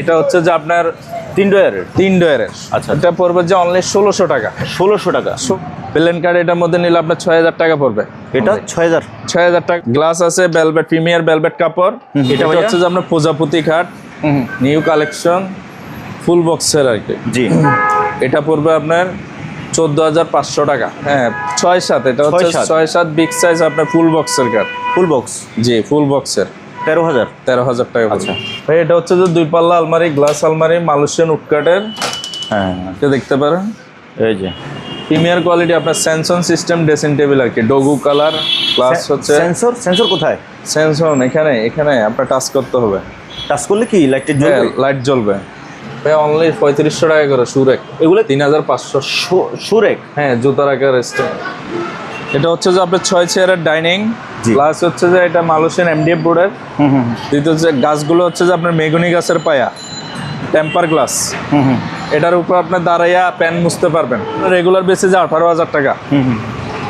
এটা হচ্ছে যে আপনার তিন ডয়ারের? তিন ডয়ারের। আচ্ছা। এটা পড়বে যে অনলি ষোলোশো টাকা। ষোলোশো টাকা। প্লেন কার্ড এটার মধ্যে নিলে আপনার ছয় হাজার টাকা পড়বে। এটা ছয় হাজার। ছয় হাজার টাকা। গ্লাস আছে বেলভেট প্রিমিয়ার বেলভেট কাপড়। এটা হচ্ছে যে আপনার প্রজাপতি খাট। নিউ কালেকশন ফুল বক্সের আর কি। জি। এটা পড়বে আপনার চোদ্দ হাজার পাঁচশো টাকা। হ্যাঁ ছয় সাত। এটা হচ্ছে ছয় সাত। ছয় সাত বিগ সাইজ আপনার ফুল বক্সের কাঠ ফুল বক্স জি ফুল বক্সের তেরো হাজার। তেরো হাজার টাকা আচ্ছা। ভাই এটা হচ্ছে যে দুই পাল্লা আলমারি গ্লাস আলমারি মালয়েশিয়ান উডকাটের হ্যাঁ এটা দেখতে পারেন। এই যে। প্রিমিয়ার কোয়ালিটি আপনার স্যামসং সিস্টেম ড্রেসিং টেবিল আর কি। ডগু কালার প্লাস হচ্ছে। সেন্সর সেন্সর কোথায়? স্যামসং এখানে এখানে আপনার টাচ করতে হবে। টাচ করলে কি? লাইটের হ্যাঁ জ্বলবে লাইট জ্বলবে। ভাই অনলি পঁয়ত্রিশশো টাকা করে সুরেক এগুলো তিন হাজার পাঁচশো। সুরেক হ্যাঁ জুতার আকার স্ট্যান্ড এটা হচ্ছে যে আপনার ছয় চেয়ারের ডাইনিং। প্লাস হচ্ছে যে এটা মালয়েশিয়ান এমডিএফ বোর্ডের দ্বিতীয় হচ্ছে গাছগুলো হচ্ছে যে আপনার মেগুনি গাছের পায়া টেম্পার গ্লাস এটার উপর আপনি দাঁড়াইয়া প্যান মুছতে পারবেন। রেগুলার বেসিসে আঠারো হাজার টাকা।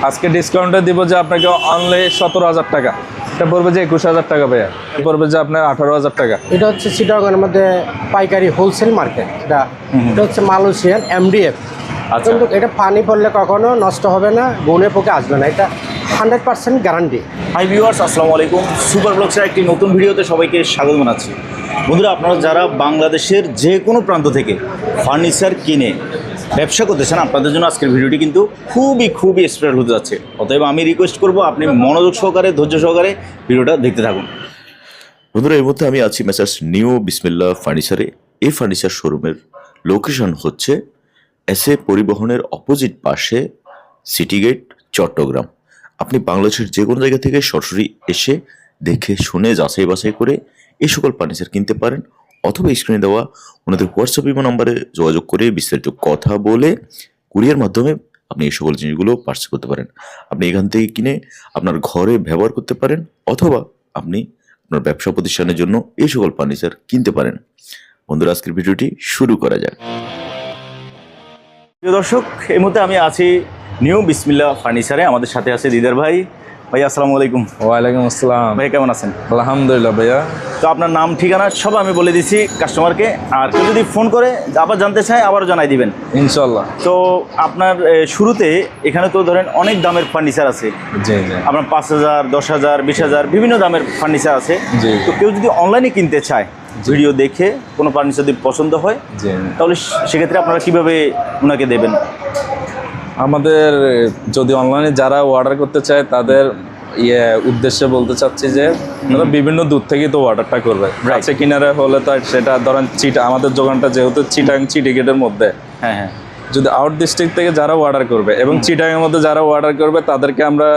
আজকে ডিসকাউন্টে দিব যে আপনাকে অনলি সতেরো হাজার টাকা। এটা পড়বে যে একুশ হাজার টাকা ভাইয়া। এটা পড়বে যে আপনার আঠারো হাজার টাকা। এটা হচ্ছে চিটাগনের মধ্যে পাইকারি হোলসেল মার্কেট এটা এটা হচ্ছে মালয়েশিয়ান এমডিএফ আচ্ছা। কিন্তু এটা পানি পড়লে কখনো নষ্ট হবে না গুনে পোকে আসবে না। এটা hundred percent guarantee hi viewers আসসালামু আলাইকুম। সুপার ব্লগসের একটি নতুন ভিডিওতে সবাইকে স্বাগত জানাচ্ছি। বন্ধুরা আপনারা যারা বাংলাদেশের যে কোনো প্রান্ত থেকে ফার্নিচার কিনে ব্যবসা করতে চান আপনাদের জন্য আজকের ভিডিওটি কিন্তু খুবই খুবই স্পেশাল হতে যাচ্ছে। অতএব আমি রিকোয়েস্ট করব আপনি মনোযোগ সহকারে ধৈর্য সহকারে ভিডিওটা দেখতে থাকুন। বন্ধুরা এই মুহূর্তে আমি আছি মেসার্স নিউ বিসমিল্লা ফার্নিচারে এই ফার্নিচার শোরুমের লোকেশন হচ্ছে এস এ পরিবহনের অপোজিট পাশে সিটি গেট চট্টগ্রাম। আপনি বাংলাদেশের যে কোনো জায়গা থেকে সরাসরি এসে দেখে শুনে যাচাই বাছাই করে এই সকল ফার্নিচার কিনতে পারেন অথবা স্ক্রিনে দেওয়া ওনাদের হোয়াটসঅ্যাপ ইমো নম্বরে যোগাযোগ করে বিস্তারিত কথা বলে কুরিয়ার মাধ্যমে আপনি এই সকল জিনিসগুলো পার্সেল করতে পারেন। আপনি এখান থেকে কিনে আপনার ঘরে ব্যবহার করতে পারেন অথবা আপনি আপনার ব্যবসা প্রতিষ্ঠানের জন্য এই সকল ফার্নিচার কিনতে পারেন। বন্ধুরা, আজকের ভিডিওটি শুরু করা যাক। প্রিয় দর্শক এই মুহূর্তে আমি আছি নিউ বিসমিল্লা ফার্নিচারে। আমাদের সাথে আছে দিদার ভাই। ভাই আসসালামু আলাইকুম। ওয়ালাইকুম আসসালাম। ভাই কেমন আছেন? আলহামদুলিল্লাহ ভাইয়া। তো আপনার নাম ঠিকানা সব আমি বলে দিচ্ছি কাস্টমারকে আর কেউ যদি ফোন করে আবার জানতে চায় আবারও জানাই দিবেন। ইনশাল্লাহ তো আপনার শুরুতে এখানে তো ধরেন অনেক দামের ফার্নিচার আছে। জি জি। আপনার পাঁচ হাজার দশ হাজার বিশ হাজার বিভিন্ন দামের ফার্নিচার আছে। তো কেউ যদি অনলাইনে কিনতে চায় ভিডিও দেখে কোনো ফার্নিচার যদি পছন্দ হয় তাহলে সেক্ষেত্রে আপনারা কীভাবে ওনাকে দেবেন? আমাদের যদি অনলাইনে যারা অর্ডার করতে চায় তাদের ইয়ে উদ্দেশ্যে বলতে চাচ্ছি যে তারা বিভিন্ন দূর থেকেই তো অর্ডারটা করবে। কাছে কিনারে হলে তো সেটা ধরেন চিটা আমাদের দোকানটা যেহেতু চিটাং চিটিগেটের মধ্যে। হ্যাঁ হ্যাঁ। যদি আউট ডিস্ট্রিক্ট থেকে যারা অর্ডার করবে এবং চিটাংয়ের মধ্যে যারা অর্ডার করবে তাদেরকে আমরা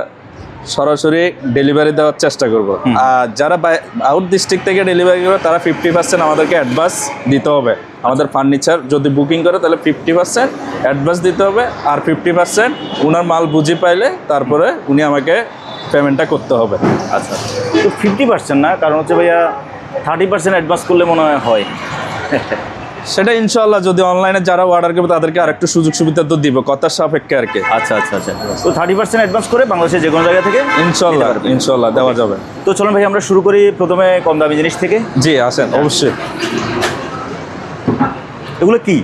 সরাসরি ডেলিভারি দেওয়ার চেষ্টা করব। আর যারা আউট ডিস্ট্রিক্ট থেকে ডেলিভারি করবে তারা ফিফটি পার্সেন্ট আমাদেরকে অ্যাডভান্স দিতে হবে। আমাদের ফার্নিচার যদি বুকিং করে তাহলে ফিফটি পার্সেন্ট অ্যাডভান্স দিতে হবে আর ফিফটি পার্সেন্ট ওনার মাল বুঝি পাইলে তারপরে উনি আমাকে পেমেন্টটা করতে হবে। আচ্ছা। তো ফিফটি পার্সেন্ট না কারণ হচ্ছে ভাইয়া থার্টি পার্সেন্ট অ্যাডভান্স করলে মনে হয় হয়। সেটা ইনশাল্লাহ যদি অনলাইনে যারা অর্ডার করবে তাদেরকে আরেকটু সুযোগ সুবিধা তো দিব কথার সাপেক্ষে আর কি। আচ্ছা আচ্ছা আচ্ছা। তো থার্টি পার্সেন্ট অ্যাডভান্স করে বাংলাদেশের যে কোনো জায়গা থেকে ইনশাল্লাহ ইনশাল্লাহ দেওয়া যাবে। তো চলুন ভাই আমরা শুরু করি প্রথমে কম দামি জিনিস থেকে। জি আসেন অবশ্যই। এগুলো কি?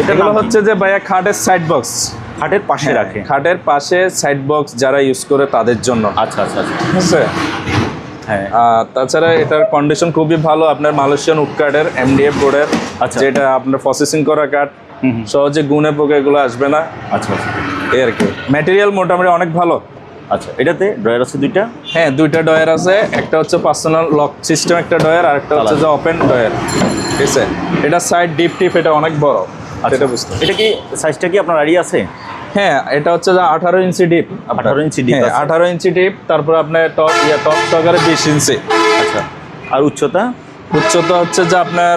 এটাগুলো হচ্ছে যে ভাইয়া খাটের সাইড বক্স হাটের পাশে রাখে। খাটের পাশে সাইড বক্স যারা ইউজ করে তাদের জন্য। আচ্ছা আচ্ছা আচ্ছা। হ্যাঁ তাছাড়া এটার কন্ডিশন খুবই ভালো আপনার মালয়েশিয়ান উড কার্ডের এমডিএফ বোর্ডের আচ্ছা। যেটা আপনার প্রসেসিং করা কাঠ। সহজে গুনে পোকে এগুলো আসবে না। আচ্ছা আচ্ছা। এই আর কি। ম্যাটেরিয়াল মোটামুটি অনেক ভালো। আচ্ছা এটাতে ড্রয়ার আছে দুইটা? হ্যাঁ দুইটা ডয়ার আছে একটা হচ্ছে পার্সোনাল লক সিস্টেম একটা ডয়ার আর একটা হচ্ছে যে ওপেন ডয়ার ঠিক আছে? এটা সাইড ডিপ টিপ এটা অনেক বড়। সেটা বুঝতে এটা কি সাইজটা কি আপনার আইডিয়া আছে? হ্যাঁ এটা হচ্ছে যে আঠারো ইঞ্চি ডিপ 18 ইঞ্চি deep আছে। আঠারো ইঞ্চি ডিপ তারপর আপনার টপ ইয়া টপ সহকারে বিশ ইঞ্চি। আচ্ছা আর উচ্চতা? উচ্চতা হচ্ছে যে আপনার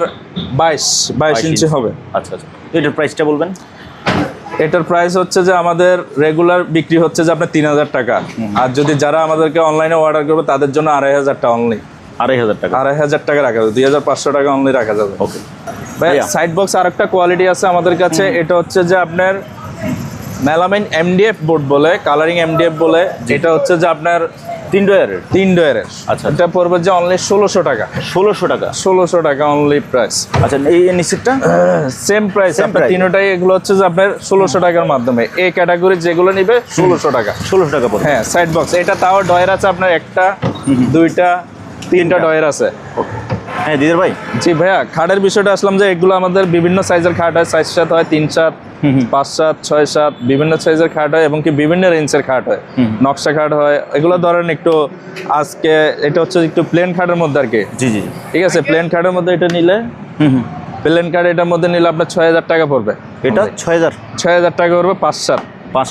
বাইশ বাইশ ইঞ্চি হবে। আচ্ছা আচ্ছা। এটার প্রাইসটা বলবেন? এটার প্রাইস হচ্ছে যে আমাদের রেগুলার বিক্রি হচ্ছে যে আপনার তিন হাজার টাকা। আর যদি যারা আমাদেরকে অনলাইনে অর্ডার করবে তাদের জন্য আড়াই হাজার টাকা অনলি আড়াই হাজার টাকা। আড়াই হাজার টাকা রাখা যাবে। দুই হাজার পাঁচশো টাকা অনলি রাখা যাবে। ওকে সাইড বক্স আর একটা কোয়ালিটি আছে আমাদের কাছে। এটা হচ্ছে যে আপনার মেলামাইন এমডিএফ বোর্ড বলে কালারিং এমডিএফ বলে এটা হচ্ছে যে আপনার তিন ডয়ারের। তিন ডয়ারের। আচ্ছা। এটা পড়বে যে অনলি ষোলোশো টাকা। ষোলোশো টাকা। ষোলোশো টাকা অনলি প্রাইস আচ্ছা এই নিচেরটা সেম প্রাইস আপনার? তিনটাই এগুলো হচ্ছে যে আপনার ষোলোশো টাকার মাধ্যমে। এই ক্যাটাগরি যেগুলো নিবে ষোলোশো টাকা। ষোলোশো টাকা পড়বে। হ্যাঁ সাইড বক্স এটা তাও ডয়ের আছে আপনার একটা দুইটা তিনটা ডয়ের আছে। হ্যাঁ দিদার ভাই। জি ভাইয়া খাটের বিষয়টা আসলাম যে এগুলো আমাদের বিভিন্ন সাইজের খাট হয় সাইজ সাত হয় তিন সাত পাঁচ সাত ছয় সাত বিভিন্ন সাইজের খাট হয় এবং কি বিভিন্ন রেঞ্জের খাট হয়। নকশা খাট হয় এগুলো ধরেন একটু আজকে এটা হচ্ছে একটু প্লেন খাটের মধ্যে আর কি। জি জি। ঠিক আছে প্লেন খাটের মধ্যে এটা নিলে প্লেন কার্ড এটার মধ্যে নিলে আপনার ছয় হাজার টাকা পড়বে। এটা ছয় হাজার? ছয় হাজার টাকা পড়বে পাঁচ সাত।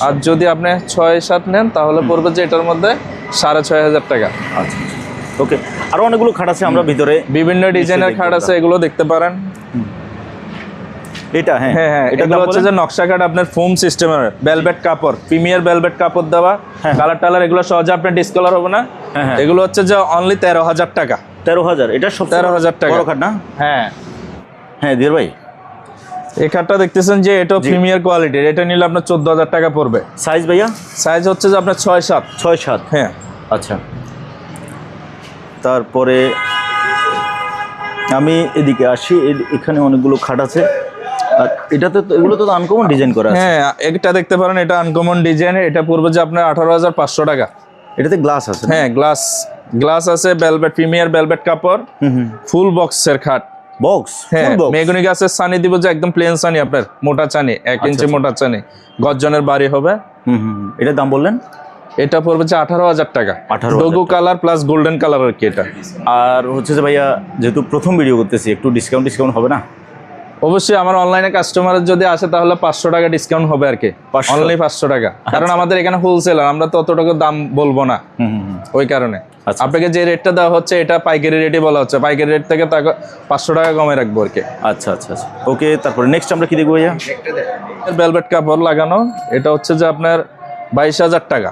আর যদি আপনি ছয় সাত নেন তাহলে পড়বে যে এটার মধ্যে সাড়ে ছয় হাজার টাকা। আচ্ছা। ওকে আরও অনেকগুলো খাট আছে আমরা ভিতরে বিভিন্ন ডিজাইনের খাট আছে এগুলো দেখতে পারেন। এটা হ্যাঁ। হ্যাঁ হ্যাঁ এটা হচ্ছে যে নকশা কাঠ আপনার ফোম সিস্টেমের ভেলভেট কাপড় প্রিমিয়ার ভেলভেট কাপড় দেওয়া কালার টালার এগুলো সহজে আপনার ডিসকালার হবে না। হ্যাঁ, হ্যাঁ। এগুলো হচ্ছে যে অনলি তেরো হাজার টাকা। তেরো হাজার এটা সব 13,000 টাকা। বড় খাট না? হ্যাঁ। হ্যাঁ দিদার ভাই। এই খাটটা দেখতেছেন যে এটা প্রিমিয়ার কোয়ালিটির এটা নিলে আপনার চোদ্দ হাজার টাকা পড়বে। সাইজ ভাইয়া? সাইজ হচ্ছে যে আপনার ছয় সাত। ছয় সাত। হ্যাঁ। আচ্ছা। তারপরে আমি এদিকে আসি এখানে অনেকগুলো খাট আছে। আর এটাতে তো এগুলো তো আনকমন ডিজাইন করা আছে। হ্যাঁ এটা দেখতে পারেন এটা আনকমন ডিজাইন এটা পড়বে যে আপনার আঠারো হাজার পাঁচশো টাকা। এটাতে গ্লাস আছে হ্যাঁ গ্লাস গ্লাস আছে বেলভেট প্রিমিয়ার বেলভেট কাপড় ফুল বক্সের খাট। বক্স হ্যাঁ মেগুনি গাছের সানি দিব যে একদম প্লেন সানি আপনার মোটা চানি এক ইঞ্চি মোটা চানি গর্জনের বাড়ি হবে। হুম হুম হুম। এটার দাম বললেন? এটা পড়বে যে আঠারো হাজার টাকা। 18,000 ডগু কালার প্লাস গোল্ডেন কালার আর কি এটা। আর হচ্ছে যে ভাইয়া যেহেতু প্রথম ভিডিও করতেছি একটু ডিসকাউন্ট ডিসকাউন্ট হবে না? অবশ্যই আমার অনলাইনে কাস্টমার যদি আসে তাহলে পাঁচশো টাকা ডিসকাউন্ট হবে আর কি। 500 অনলি পাঁচশো টাকা। কারণ আমাদের এখানে হোলসেলার আমরা তত টাকা দাম বলব না। হুম হুম হুম। ওই কারণে। আচ্ছা। আপনাকে যে রেটটা দেওয়া হচ্ছে এটা পাইকারি রেটই বলা হচ্ছে। পাইকারি রেট থেকে তাকে পাঁচশো টাকা কমে রাখব আর কি। আচ্ছা আচ্ছা আচ্ছা। ওকে তারপরে নেক্সট আমরা কি দেখব ভাইয়া? ভেলভেট কাপড় লাগানো। এটা হচ্ছে যে আপনার বাইশ হাজার টাকা।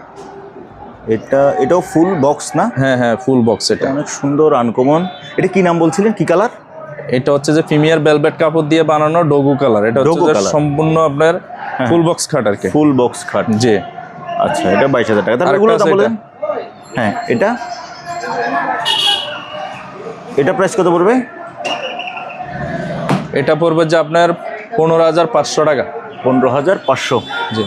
এটা এটাও ফুল বক্স না? হ্যাঁ হ্যাঁ ফুল বক্স এটা। অনেক সুন্দর আনকমন এটা কি নাম বলছিলেন? কি কালার এটা হচ্ছে যে প্রিমিয়ার ভেলভেট কাপড় দিয়ে বানানো ডগু কালার এটা হচ্ছে। সম্পূর্ণ আপনার ফুল বক্স খাট আর কি। ফুল বক্স খাট জি। আচ্ছা এটা বাইশ হাজার টাকা। তাহলে এগুলো দাম বলেন। হ্যাঁ এটা? এটা প্রাইস কত পড়বে? এটা পড়বে যে আপনার পনেরো হাজার পাঁচশো টাকা। পনেরো হাজার পাঁচশো। জি।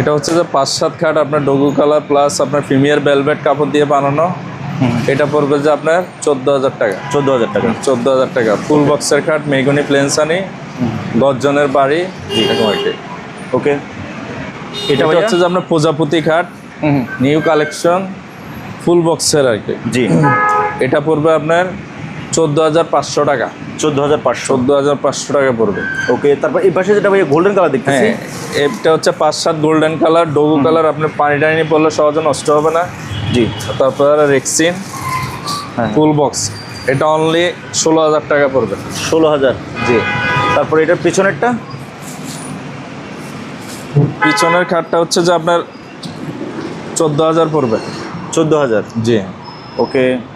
এটা হচ্ছে যে পাঁচ সাত খাট আপনার ডগু কালার প্লাস আপনার প্রিমিয়ার ভেলভেট কাপড় দিয়ে বানানো। এটা পড়বে যে আপনার চোদ্দ হাজার টাকা। চোদ্দ হাজার টাকা। চোদ্দ হাজার টাকা। ফুল বক্সের খাট মেগুনি প্লেনসানি গর্জনের বাড়ি। এরকম আর কি ওকে এটা হচ্ছে যে আপনার প্রজাপতি খাট। নিউ কালেকশন ফুল বক্সের আর কি। জি। এটা পড়বে আপনার চোদ্দ হাজার পাঁচশো টাকা। চোদ্দ হাজার পাঁচশো। চোদ্দ হাজার পাঁচশো টাকা পড়বে। ওকে তারপর এই পাশে যেটা ভাইয়া গোল্ডেন কালার দেখতেছি। হ্যাঁ এটা হচ্ছে পাঁচ সাত গোল্ডেন কালার ডগু কালার আপনার পানি টানি পড়লে সহজে নষ্ট হবে না। জি। তারপর রেক্সিন। ফুল বক্স এটা অনলি ষোলো হাজার টাকা পড়বে। ষোলো হাজার। জি। তারপর এটার পেছনেরটা? পিছনের খাটটা হচ্ছে যে আপনার চোদ্দ হাজার পড়বে। চোদ্দ হাজার। জি। ওকে।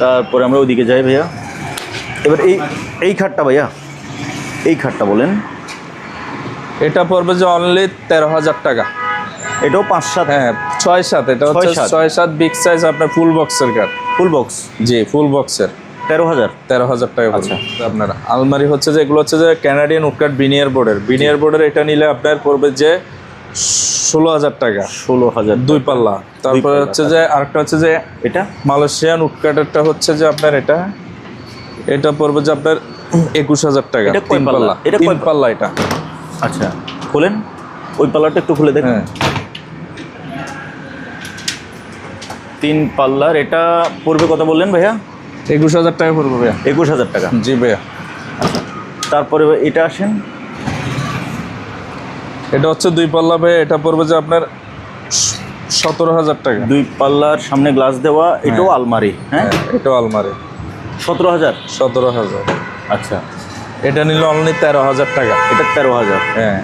তারপরে আমরা ওইদিকে যাই ভাইয়া। এবার এই এই খাটটা ভাইয়া এই খাটটা বলেন। এটা পড়বে যে অনলি তেরো হাজার টাকা। এটাও পাঁচ সাত। হ্যাঁ ছয় সাত এটা হচ্ছে ছয় সাত। বিগ সাইজ আপনার ফুল বক্সের কাঠ ফুল বক্স জি ফুল বক্সের তেরো হাজার? তেরো হাজার টাকা আচ্ছা। আপনার। আলমারি হচ্ছে যে এগুলো হচ্ছে যে ক্যানাডিয়ান উডকাট বিনিয়ার বোর্ডের বিনিয়ার বোর্ডের এটা নিলে আপনার পড়বে যে ষোলো হাজার টাকা। ষোলো হাজার দুই পাল্লা। তারপরে হচ্ছে যে আরেকটা হচ্ছে যে এটা? মালয়েশিয়ান উডকাটেরটা হচ্ছে যে আপনার এটা। এটা পড়বে যে আপনার একুশ হাজার টাকা তিন পাল্লা? এটা তিন পাল্লা? এটা। আচ্ছা খোলেন। ওই পাল্লাটা একটু খুলে দেখেন। হ্যাঁ। তিন পাল্লার এটা পড়বে কত বললেন ভাইয়া? একুশ হাজার টাকা পড়বে ভাইয়া। একুশ হাজার টাকা। জি ভাইয়া। তারপরে এটা আসেন। এটা হচ্ছে দুই পাল্লা ভাইয়া এটা পড়বে যে আপনার সতেরো হাজার টাকা। দুই পাল্লার সামনে গ্লাস দেওয়া এটাও আলমারি হ্যাঁ? হ্যাঁ এটাও আলমারি। সতেরো হাজার? সতেরো হাজার। আচ্ছা। এটা নিল অনলি তেরো হাজার টাকা। এটা তেরো হাজার। হ্যাঁ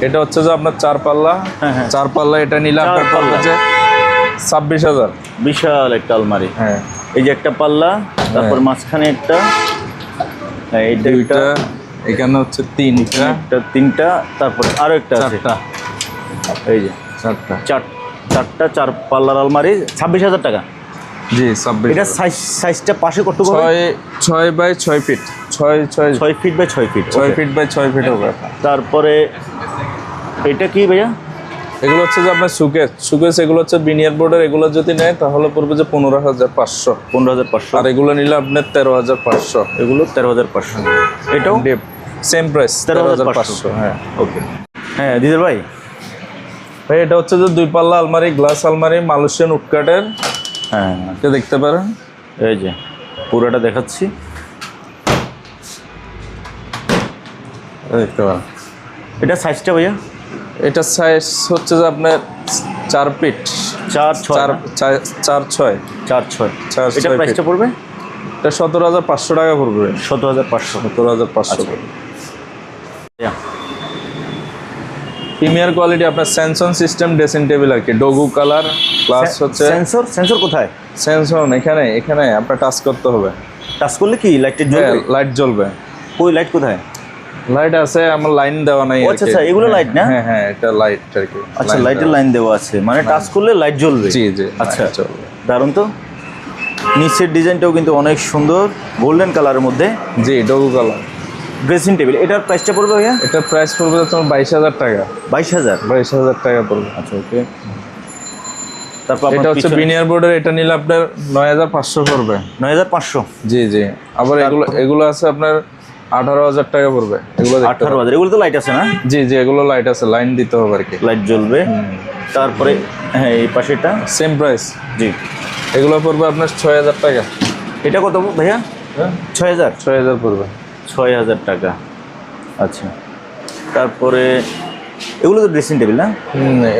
এটা হচ্ছে যে আপনার চার পাল্লা। হ্যাঁ, হ্যাঁ। চার পাল্লা এটা নিলে আপনার পাল্লা। যে ছাব্বিশ হাজার। বিশাল একটা আলমারি। হ্যাঁ। এই যে একটা পাল্লা তারপর মাঝখানে একটা হ্যাঁ একটা। এখানে হচ্ছে তিনটা একটা তিনটা তারপর আরও একটা চারটা। এই যে চারটা। চারটা চারটা চার পাল্লার আলমারি ছাব্বিশ হাজার টাকা। জি ছাব্বিশ এটা সাইজ সাইজটা পাশে কত ছয় ছয় বাই ছয় ফিট। ছয় ছয় ছয় ফিট বাই ছয় ফিট ছয় ফিট বাই ছয় ফিট হবে তারপরে এটা কি ভাইয়া? এগুলো হচ্ছে যে আপনার সুকেস সুকেস এগুলো হচ্ছে বিনিয়ার বোর্ডের এগুলো যদি নেয় তাহলে পড়বে যে পনেরো হাজার পাঁচশো। পনেরো হাজার পাঁচশো। আর এগুলো নিলে আপনার তেরো হাজার পাঁচশো। এগুলো তেরো হাজার পাঁচশো। এটাও? ডিপ সেম প্রাইস তেরো হাজার পাঁচশো। হ্যাঁ। ওকে হ্যাঁ দিদার ভাই? ভাই এটা হচ্ছে যে দুই পাল্লা আলমারি গ্লাস আলমারি মালয়েশিয়ান উডকাটের হ্যাঁ এটা দেখতে পারেন? এই যে পুরোটা দেখাচ্ছি। দেখতে পারেন। এটা সাইজটা ভাইয়া? এটা সাইজ হচ্ছে যে আপনার চার ফিট চার চার চার- ছয়। চার ছয়। চার এটা প্রাইসটা পড়বে? এটা সতেরো হাজার পাঁচশো টাকা পড়বে। সতেরো হাজার পাঁচশো। সতেরো হাজার পাঁচশো আচ্ছা। প্রিমিয়ার কোয়ালিটি আপনার স্যামসং সিস্টেম ড্রেসিং টেবিল আর কি। ডগু কালার প্লাস হচ্ছে সেন্সর সেন্সর কোথায়? স্যামসং এখানে এখানে আপনার টাচ করতে হবে। টাচ করলে কি? লাইটটা হ্যাঁ জ্বলবে লাইট জ্বলবে। ওই লাইট কোথায়? লাইট আছে আমার লাইন দেওয়া নাই আচ্ছা, আচ্ছা, এগুলো লাইট না? হ্যাঁ হ্যাঁ এটা লাইট আর কি। আচ্ছা লাইটের লাইন দেওয়া আছে। মানে টাচ করলে লাইট জ্বলবে? জি জি আচ্ছা। জ্বলবে। দারুণ তো। নিচের ডিজাইনটাও কিন্তু অনেক সুন্দর। গোল্ডেন কালারের মধ্যে। জি ডগু কালার ড্রেসিং টেবিল এটার প্রাইসটা পড়বে ভাইয়া? এটার প্রাইস পড়বে তোমার বাইশ হাজার টাকা। বাইশ হাজার? বাইশ হাজার টাকা পড়বে। আচ্ছা ওকে। তারপর এটা হচ্ছে বিনিয়ার বোর্ডের এটা নিলে আপনার নয় হাজার পাঁচশো পড়বে। নয় হাজার পাঁচশো? জি জি। আবার এগুলো এগুলো আছে আপনার আঠারো হাজার টাকা পড়বে। এগুলো আঠারো হাজার এগুলো তো লাইট আছে না? জি জি এগুলো লাইট আছে লাইন দিতে হবে আর কি। লাইট জ্বলবে। তারপরে হ্যাঁ এই পাশেটা সেম প্রাইস জি। এগুলো পড়বে আপনার ছয় হাজার টাকা। এটা কত ভাইয়া? হ্যাঁ? ছয় হাজার। ছয় হাজার পড়বে। ছয় হাজার টাকা। আচ্ছা। তারপরে এগুলো তো ড্রেসিং টেবিল না?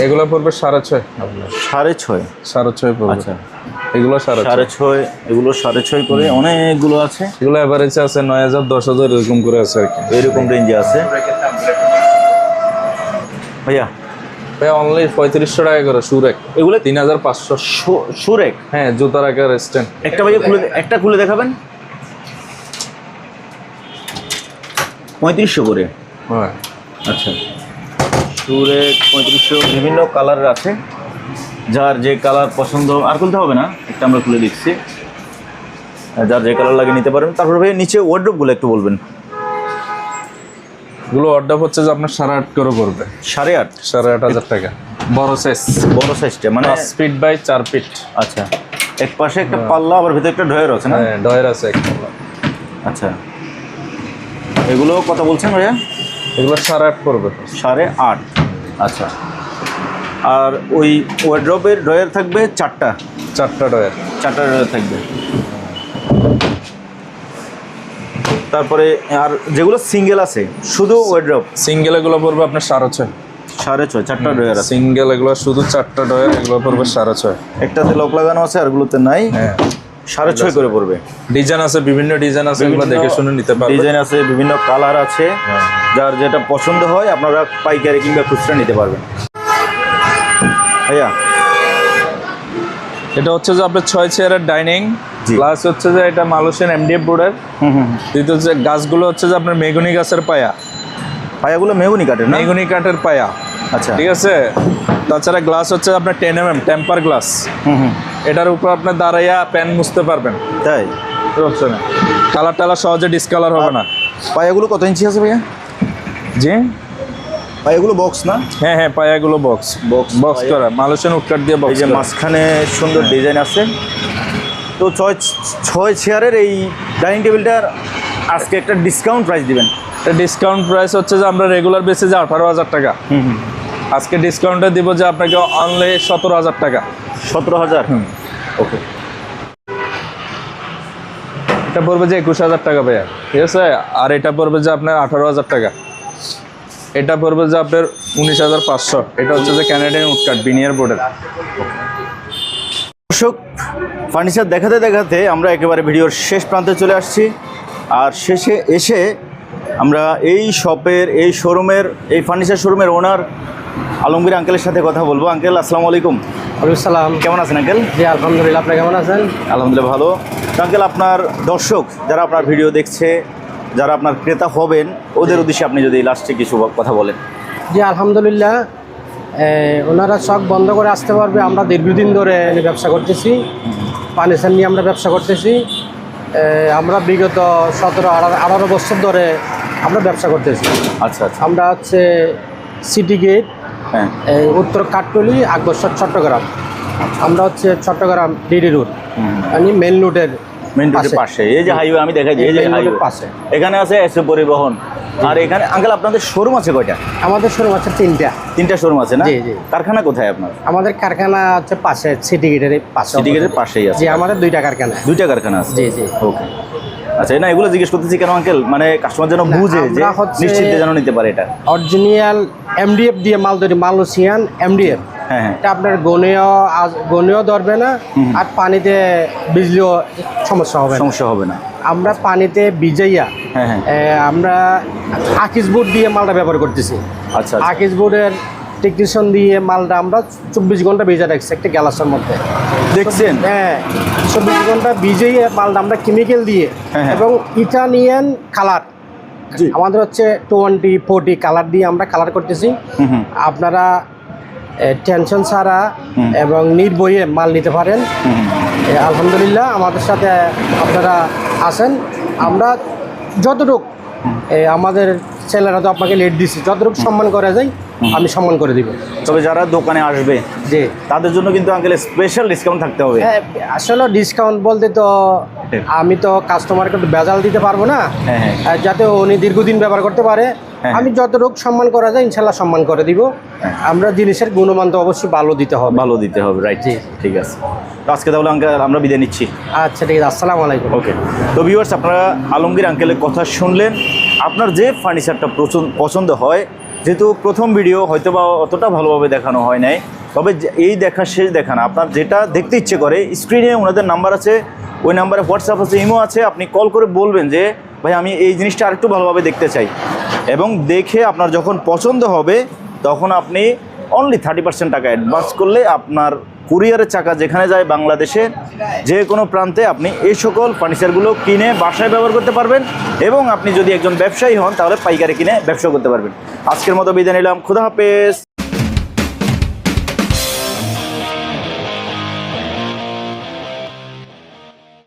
এগুলো পড়বে সাড়ে ছয় সাড়ে ছয়? সাড়ে ছয় পড়বে। আচ্ছা। এগুলো সাড়ে সাড়ে ছয়। এগুলো সাড়ে ছয় করে অনেকগুলো আছে। এগুলো অ্যাভারেজে আছে নয় হাজার দশ হাজার এরকম করে আছে আর কি। এরকম রেঞ্জে আছে। ভাইয়া। ভাই অনলি পঁয়ত্রিশশো টাকা করে সুরেক। এগুলো তিন হাজার পাঁচশো। সুরেক? হ্যাঁ জুতার আকার স্ট্যান্ড একটা ভাইয়া খুলে একটা খুলে দেখাবেন। পঁয়ত্রিশশো করে। হ্যাঁ। আচ্ছা। সুরেক পঁয়ত্রিশশো বিভিন্ন কালারের আছে। যার যে কালার পছন্দ আর খুলতে হবে না একটা আমরা খুলে দিচ্ছি। যার যে কালার লাগে নিতে পারেন। তারপরে ভাই নিচে ওয়ার্ড্রোপগুলো একটু বলবেন। এগুলো অর্ডার হচ্ছে যে আপনার সাড়ে আট করে পড়বে। সাড়ে আট? সাড়ে আট হাজার টাকা। বড় সাইজ বড় সাইজটা মানে ফিট বাই চার ফিট আচ্ছা। এক পাশে একটা পাল্লা আবার ভিতরে একটা ড্রয়ার আছে না? হ্যাঁ ডয়ের আছে একটা আচ্ছা। এগুলো কত বলছেন ভাইয়া? এগুলো সাড়ে আট পড়বে। সাড়ে আট। আচ্ছা। আর ওই ওয়ার্ড্রপের ড্রয়ার থাকবে চারটা? চারটা ড্রয়ার চারটা ড্রয়ার থাকবে। তারপরে আর যেগুলো সিঙ্গেল আছে শুধু ওয়ার্ড্রপ সিঙ্গেল এগুলো পড়বে আপনার সাড়ে ছয়। সাড়ে ছয় চারটা ড্রয়ার আছে। সিঙ্গেল এগুলো শুধু চারটা ড্রয়ার এগুলো পড়বে সাড়ে ছয়। একটাতে লক লাগানো আছে আর আরগুলোতে নাই। হ্যাঁ। সাড়ে ছয় করে পড়বে। ডিজাইন আছে বিভিন্ন ডিজাইন আছে এগুলো দেখে শুনে নিতে পারবে। ডিজাইন আছে বিভিন্ন কালার আছে। যার যেটা পছন্দ হয় আপনারা পাইকারি কিংবা খুচরা নিতে পারবেন। ভাইয়া? এটা হচ্ছে যে আপনার ছয় চেয়ারের ডাইনিং। প্লাস হচ্ছে যে এটা মালয়েশিয়ান এমডিএফ বোর্ডের হুম হুম দ্বিতীয় হচ্ছে গাছগুলো হচ্ছে যে আপনার মেগুনি গাছের পায়া। পায়াগুলো মেগুনি কাঠের মেগুনি কাঠের পায়া। আচ্ছা। ঠিক আছে? তাছাড়া গ্লাস হচ্ছে আপনার ten M M temper glass হুম হুম। এটার উপর আপনার দাঁড়াইয়া প্যান মুছতে পারবেন। তাই? অপশনে কালার টালার সহজে ডিসকালার হবে না। পায়াগুলো কত ইঞ্চি আছে ভাইয়া? জি? পায়াগুলো বক্স না? হ্যাঁ হ্যাঁ পায়াগুলো বক্স Box বক্স করা মালয়েশিয়ান উটকাট দিয়ে এই বক্স যে মাঝখানে সুন্দর ডিজাইন আছে। তো ছয় ছয় চেয়ারের এই ডাইনিং টেবিলটার আজকে একটা ডিসকাউন্ট প্রাইস দিবেন। ডিসকাউন্ট প্রাইস হচ্ছে যে আমরা রেগুলার বেসিসে আঠারো হাজার টাকা। হুম হুম। আজকে ডিসকাউন্টে দিব যে আপনাকে অনলি সতেরো হাজার টাকা। সতেরো হাজার? হুম। ওকে। এটা পড়বে যে একুশ হাজার টাকা ভাইয়া। ঠিক আছে? আর এটা পড়বে যে আপনার আঠারো হাজার টাকা। এটা পড়বে যে আপনার উনিশ হাজার পাঁচশো। এটা হচ্ছে যে ক্যানাডিয়ান উডকাট বিনিয়ার বোর্ডের দর্শক ফার্নিচার দেখাতে দেখাতে আমরা একেবারে ভিডিওর শেষ প্রান্তে চলে আসছি। আর শেষে এসে আমরা এই শপের এই শোরুমের এই ফার্নিচার শোরুমের ওনার আলমগীর আঙ্কেলের সাথে কথা বলব। আঙ্কেল আসসালামু আলাইকুম। সালাম। কেমন আছেন আঙ্কেল? জি আলহামদুলিল্লাহ আপনি কেমন আছেন? আলহামদুলিল্লাহ ভালো। তো আঙ্কেল আপনার দর্শক যারা আপনার ভিডিও দেখছে যারা আপনার ক্রেতা হবেন ওদের উদ্দেশ্যে আপনি যদি লাস্টে কিছু কথা বলেন। জি আলহামদুলিল্লাহ ওনারা শখ বন্ধ করে আসতে পারবে। আমরা দীর্ঘদিন ধরে ব্যবসা করতেছি। ফার্নিচার নিয়ে আমরা ব্যবসা করতেছি। আমরা বিগত সতেরো আঠারো বছর ধরে আমরা ব্যবসা করতেছি। আচ্ছা আচ্ছা। আমরা হচ্ছে সিটি গেট উত্তর কাটটলি আকবরসর চট্টগ্রাম। আমরা হচ্ছে চট্টগ্রাম ডিডি রোড মানে মেন রোডের মেন রোডের পাশে। এই যে হাইওয়ে আমি দেখাই এই যে হাইওয়ে পাশে। এখানে আছে এসে পরিবহন। আর এখানে আঙ্কেল আপনাদের শোরুম আছে কয়টা? আমাদের শোরুম আছে তিনটা। তিনটা শোরুম আছে না? জি, জি। কারখানা কোথায় আপনার? আমাদের কারখানা হচ্ছে পাশে সিটি গেটের পাশে সিটি গেটের পাশেই আছে। জি আমাদের দুইটা কারখানা। দুইটা কারখানা আছে? জি, জি। ওকে আচ্ছা না এগুলো জিজ্ঞেস করতেছি কেন আঙ্কেল মানে কাস্টমার যেন বুঝে যে নিশ্চিন্তে যেন নিতে পারে এটা। অরিজিনাল এমডিএফ দিয়ে মাল তৈরি মালয়েশিয়ান এমডিএফ হ্যাঁ হ্যাঁ। এটা আপনার গনেও গনেও ধরবে না আর পানিতে ভিজলেও সমস্যা হবে সমস্যা হবে না। আমরা পানিতে ভিজাইয়া হ্যাঁ হ্যাঁ। আমরা আকিস বোর্ড দিয়ে মালটা ব্যবহার করতেছি। আচ্ছা আচ্ছা। আকিস বোর্ডের টেকনিশিয়ান দিয়ে মালটা আমরা চব্বিশ ঘণ্টা ভেজা রাখছি একটা গ্যালাসের মধ্যে। দেখছেন? হ্যাঁ চব্বিশ ঘণ্টা ভিজেই মালটা আমরা কেমিক্যাল দিয়ে হ্যাঁ, হ্যাঁ। এবং ইটালিয়ান কালার আমাদের হচ্ছে টোয়েন্টি ফোরটি কালার দিয়ে আমরা কালার করতেছি। আপনারা টেনশন ছাড়া এবং নির্ভয়ে মাল নিতে পারেন। আলহামদুলিল্লাহ আমাদের সাথে আপনারা আসেন আমরা যতটুক আমাদের ছেলেরা তো আপনাকে লেট দিচ্ছে যতটুকু সম্মান করা যায় আমি সম্মান করে দিব। তবে যারা দোকানে আসবে যে তাদের জন্য কিন্তু আঙ্কেল স্পেশাল ডিসকাউন্ট থাকতে হবে। হ্যাঁ, আসলে ডিসকাউন্ট বলতে তো আমি তো কাস্টমারকে তো বেজাল দিতে পারব না। হ্যাঁ, হ্যাঁ। যাতে উনি দীর্ঘদিন ব্যবহার করতে পারে। হ্যাঁ। আমি যতটুকু সম্মান করা যায় ইনশাল্লাহ সম্মান করে দিব। হ্যাঁ। আমরা জিনিসের গুণমান তো অবশ্যই ভালো দিতে হবে। ভালো দিতে হবে রাইট। ঠিক আছে। আজকে তাহলে আঙ্কেল আমরা বিদায় নিচ্ছি। আচ্ছা ঠিক আছে। আসসালামু আলাইকুম। ওকে। তো ভিউয়ার্স আপনারা আলমগীর আঙ্কেলের কথা শুনলেন। আপনার যে ফার্নিচারটা পছন্দ হয় যেহেতু প্রথম ভিডিও হয়তো বা অতটা ভালোভাবে দেখানো হয় নাই তবে এই দেখা শেষ দেখা না। আপনার যেটা দেখতে ইচ্ছে করে স্ক্রিনে ওনাদের নাম্বার আছে ওই নাম্বারে হোয়াটসঅ্যাপ আছে ইমো আছে আপনি কল করে বলবেন যে ভাই আমি এই জিনিসটা আরেকটু ভালোভাবে দেখতে চাই। এবং দেখে আপনার যখন পছন্দ হবে, তখন আপনি অনলি থার্টি পার্সেন্ট টাকা অ্যাডভান্স করলে আপনার কুরিয়ারের চাকা যেখানে যায় বাংলাদেশে, যে কোনো প্রান্তে আপনি এই সকল ফার্নিচারগুলো কিনে বাসায় ব্যবহার করতে পারবেন এবং আপনি যদি একজন ব্যবসায়ী হন, তাহলে পাইকারি কিনে ব্যবসা করতে পারবেন। আজকের মতো বিদায় নিলাম। খুদা হাফেজ।